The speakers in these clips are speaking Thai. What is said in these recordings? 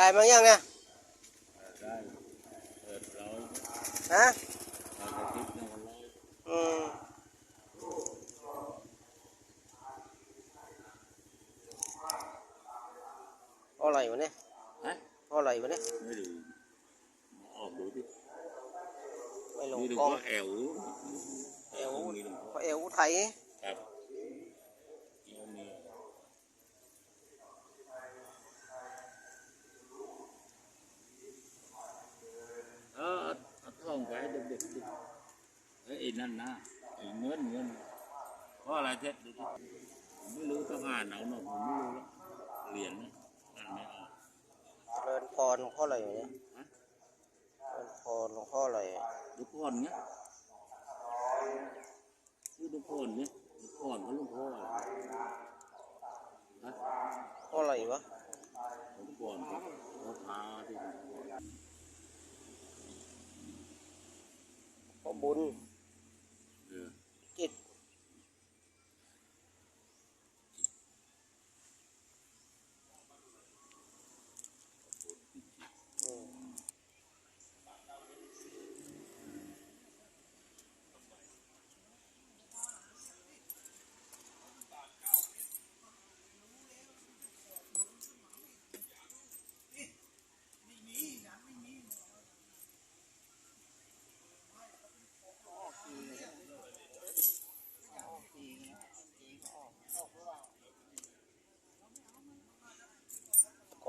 ได้มั้งยังเนี่ยได้เปิดร้อยฮะเราจะคิดนะวันร้อยอืมเพราะอะไรวะเนี่ยฮะเพราะอะไรวะเนี่ยไม่ดูออกดูดิไม่ลงนี่ดูกล้องว่าแอวแอวมีหนึ่งเพราะเอวไทย ครับแอวมีเออเอาท่องไปให้เด็กๆดิเอ้ยไอ้ นั่นนะไอ้เงินเงินเพราะอะไรเท็ดดูดิผมไม่รู้ต้องอ่านเอาเนาะผมไม่รู้แล้วเหรียญนะอ่านไม่ออกเริญพรหลวงพ่ออะไรวะเนี่ยฮะเริญพรหลวงพ่ออะไรลูกพ่อนเนี้ยชื่อลูกพ่อนเนี้ยลูกพ่อนเขาลูกพ่ออะไรฮะพ่ออะไรวะลูกพ่อนเขาเขาพาที่พ่อบุญ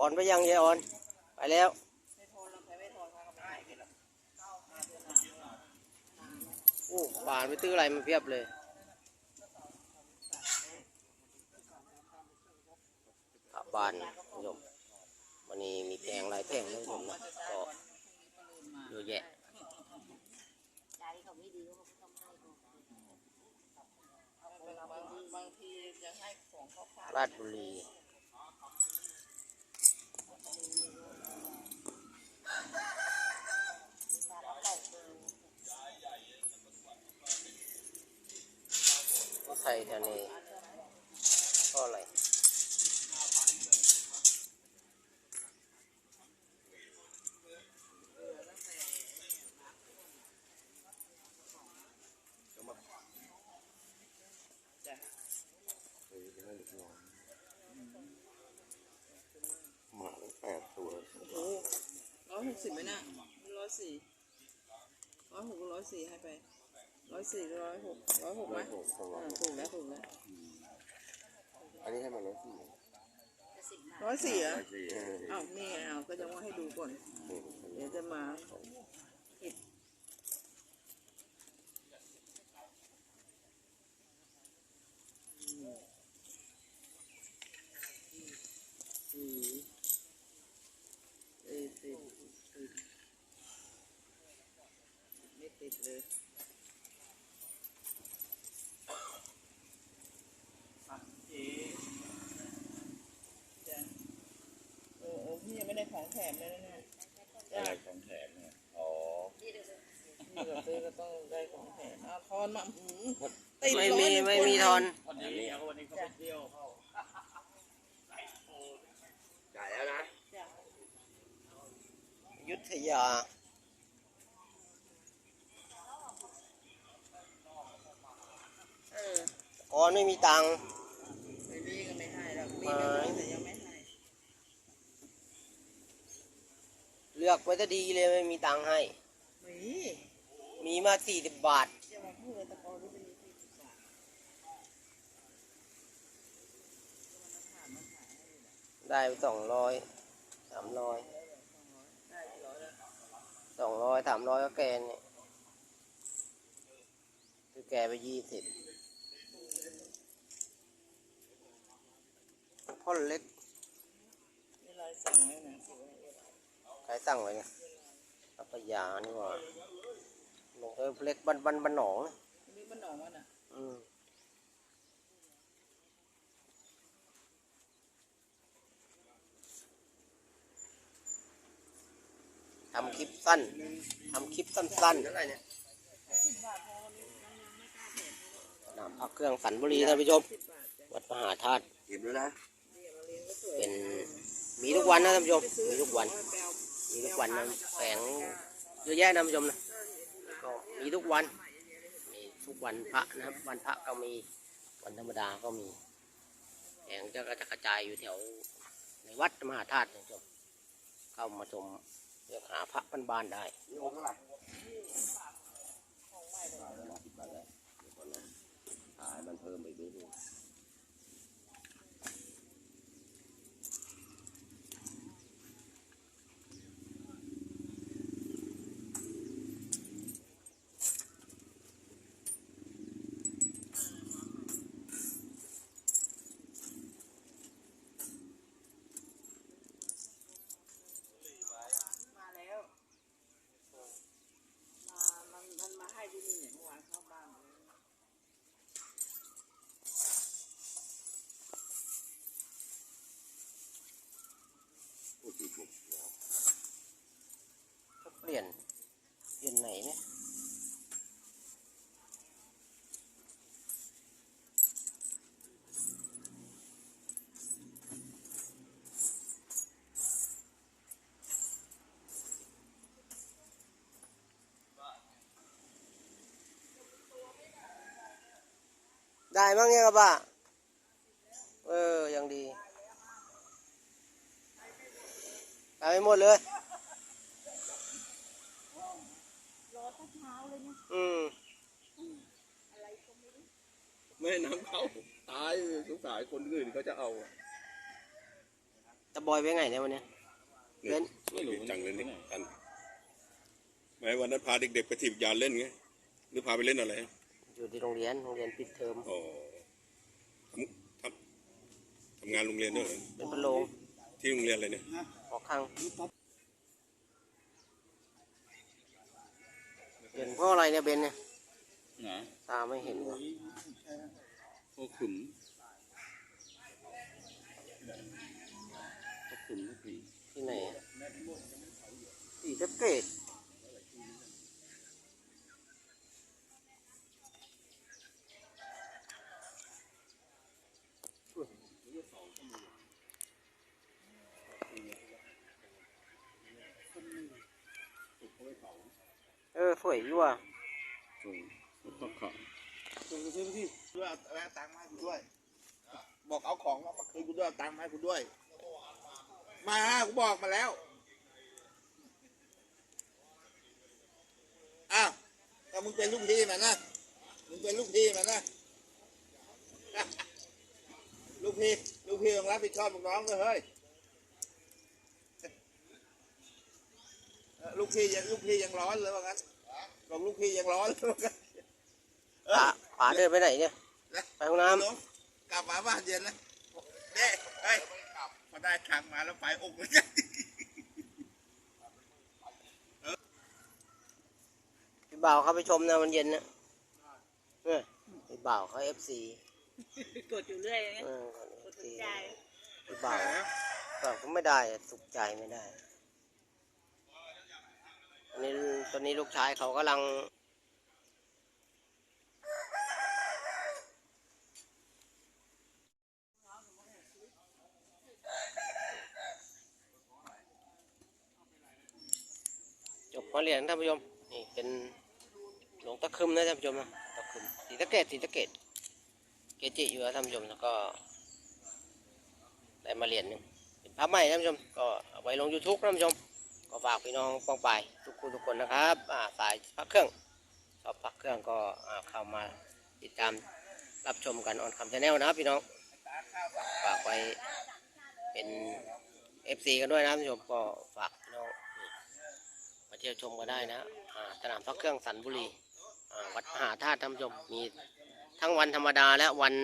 ก่อนไปยังยายอ่อน ไปแล้วโอ้ป่านไปตื้ออะไรมาเพียบเลยกลับบ้านนะคุณผู้ชมวันนี้มีแพงหลายแพงนะคุณผู้ชมนะก็เยอะแยะใจเขาไม่ดีเขาก็ต้องให้เขาบางบางทีจะให้ของเขาฝากราชบุรี ก็ไทยทะเลก็อะไร หมาแปดตัว โอ้ร้อย หกสิบไหมน่ะร้อยสี่ร้อยหกร้อยสี่ให้ไปร้อยสี่ร้อยหกร้อยหกไหมอ่าถูกแล้วถูกแล้วอันนี้ให้มาแล้วสี่ร้อยสี่เหรอสี่อ้าวนี่ไงเอาก็จะว่าให้ดูก่อน เดี๋ยวจะมาผิด สี่เอ้ยติดติดไม่ติดเลยจ้ะโอ้โอ้พี่ยังไม่ได้ของแถมเลยนะเนี่ยจ้ะอะไรของแถมเนี่ยอ๋อพี่ก็ซื้อก็ต้องได้ของแถมเอาทอนมาหืมติดไม่ร้อมียหนึ่งไม่คนมีหนึ่งทอนวันนี้เขาวันนี้เขาไปเที่ยวเขาจ่ายแล้วนะจ้ะยุทธยา เออ ก่อนไม่มีตังค์ ไม่มีก็ไม่ให้หรอกมีก็มีแต่ยังไม่ให้ เลือกไว้จะดีเลยไม่มีตังค์ให้ มีมีมาสี่สิบบาทจะมาพูดเลยตะกอนที่เป็นยี่สิบบาทจะมาถามมาขายให้เลยนะได้สองร้อยสามร้อยได้กี่ร้อยแล้วสองร้อยสามร้อยก็แกเนี่ยคือแกไปยี่สิบพ่อเล็กนี่ลายสั่งไว้นะสิไว้เย อะใครตั้งไว้เนี่ยพัทยานี่หว่าลงเออเล็กบันบันบันหนองนะนี่มันหนองมันอะอืมทำคลิปสั้นทำคลิปสั้นๆอะไรเนี่ยสนามพักเครื่องสันบุรีท่านผู้ชมสิบบาทจ้ะวัดมหาธาตุเห็นแล้วนะเรียกมาเรียนก็สวยเป็นมีทุกวันนะท่านผู้ชม มีทุกวัน มีทุกวันนะแผงเยอะแยะนะผู้ชมนะก็มีทุกวัน มีทุกวันพระนะครับ วันพระก็มี วันธรรมดาก็มีแผงจะก็จะกระจายอยู่แถวในวัดมหาธาตุนะผู้ชม เข้ามาชมเลือกหาพระบ้านๆได้ถ่ายมันเพิ่มไปดูดูาแล้วมามันมันมาให้ที่นี่เนี่ยเมื่อวานเข้าบ้านเลย ก็เปลี่ยน เนี่ยได้มั้งเนี่ยครับป้าเออ ยังดีได้ไปหมดเลย อืมไม่ให้น้ำเข้าตายสงสารคนอื่นเขาจะเอาอะตะบอยไปไงเนี่ยวันเนี้ย เล่น ไม่รู้จังเลยนี่กันไม่วันนั้นพาเด็กๆไปถีบยานเล่นไงหรือพาไปเล่นอะไรอยู่ที่โรงเรียนโรงเรียนปิดเทอมอ๋อทำทำทำงานโรงเรียนด้วยเหรอเป็นพะโลงที่โรงเรียนอะไรเนี่ย ออกข้าง เห็นเพราะอะไรเนี่ยเบนเนี่ยนะตาไม่เห็นเลยพวกขุนพวกขุนพวกขุนที่ไหนอะสีสะเกต สวยอยู่อะส่งรถขับส่งไปซื้อที่ด้วยเอาเอาตังค์มาให้กูด้วย บอกเอาของมาคืนกูด้วยเอาตังค์มาให้กูด้วย มากูบอกมาแล้ว อ้าวถ้ามึงเป็นลูกพี่มันนะ มึงเป็นลูกพี่มันนะ ลูกพี่ลูกพี่ต้องรับผิดชอบลูกน้องด้วยเฮ้ยเออลูกพี่ยังลูกพี่ยังร้อนเลยว่างั้น บอกลูกพี่ยังร้อนเลยว่างั้นเอป๋าอป๋าเดินไปไหนเนี่ยไปห้องน้ลงกลับมาบ้านเย็นนะเนี่ยเฮ้ยพอได้ทางมาแล้วไปอกเลยำพี่บ่าวเข้าไปชมนะมันเย็นนะเนี่ยพี่บ่าวเขาเอฟซีกดอยู่เรื่อยอย่างเงี้ยเออกดเอฟสนซีใจพี่บ่าวก็ไม่ได้อะสุขใจไม่ได้ตอ นี้ตอนนี้ลูกชายเขากำลัง จบมาเรียนท่านผู้ชมนี่เป็นหลวงตะคึมนะท่านผู้ชมนะตะคึมสีตะเกตสีตะเกตเกจิอยู่นะท่านผู้ชมแล้วก็ได้มาเรียนหนึงเป็นพระใหม่ท่านผู้ชมก็เอาไว้ลง YouTube ท่านผู้ชม ก็ฝากพี่น้องป้องไปทุกคนทุกคนนะครับสายพักเครื่องชอบพักเครื่องก็เข้ามาติดตามรับชมกันออนคำชาแนลนะครับพี่น้องฝากไว้เป็น FC กันด้วยนะท่านผู้ชมก็ฝากพี่น้องมาเที่ยวชมก็ได้นะสนามพักเครื่องสันบุรีวัดมหาธาตุท่านผู้ชมมีทั้งวันธรรมดาและวัน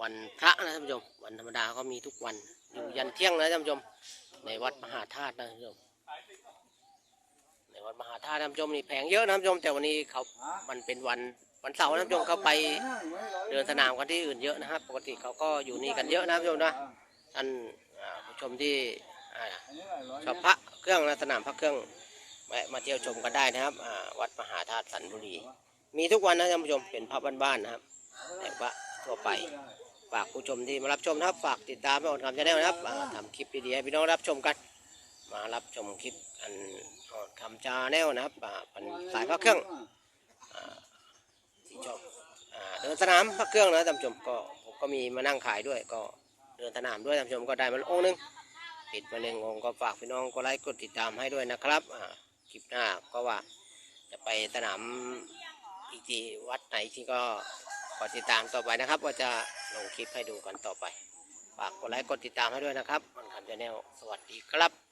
วันพระนะท่านผู้ชมวันธรรมดาก็มีทุกวันอยู่ยันเที่ยงนะท่านผู้ชม ในวัดมหาธาตุนะท่านผู้ชมในวัดมหาธาตุท่านผู้ชมนี่แผงเยอะนะท่านผู้ชมแต่วันนี้เขามันเป็นวันวันเสาร์นะท่านผู้ชมเขาไปเดินสนามกันที่อื่นเยอะนะครับ ปกติเขาก็อยู่นี่กันเยอะนะท่านผู้ชมนะท่านอ่าผู้ชมที่อ่าชอบพระเครื่องนะสนามพระเครื่องแวะมาเที่ยวชมกันได้นะครับอ่าวัดมหาธาตุสันบุรี มีทุกวันนะท่านผู้ชมเป็นพระบ้านๆนะครับแต่ว่าทั่วไป ฝากผู้ชมที่มารับชมนะครับฝากติดตามให้ออนคำชาแนลนะครับอ่าทำคลิปดีๆให้พี่น้องรับชมกัน มารับชมคลิปอันออนคำชาแนลนะครับอ่าเป็นสายพระเครื่องที่ชอบเดินสนามพระเครื่องนะท่านผู้ชมก็ผมก็มีมานั่งขายด้วย ก็เดินสนามด้วยท่านผู้ชมก็ได้มาองค์หนึงปิดมาหนึ่งองค์ก็ฝากพี่น้องกดไลค์กดติดตามให้ด้วยนะครับคลิปหน้าก็ว่าจะไปสนามอีกทีวัดไหนที่ก็ กดติดตามต่อไปนะครับ ว่าจะลงคลิปให้ดูกันต่อไป ฝากกดไลค์กดติดตามให้ด้วยนะครับ มันคำชาแนลสวัสดีครับ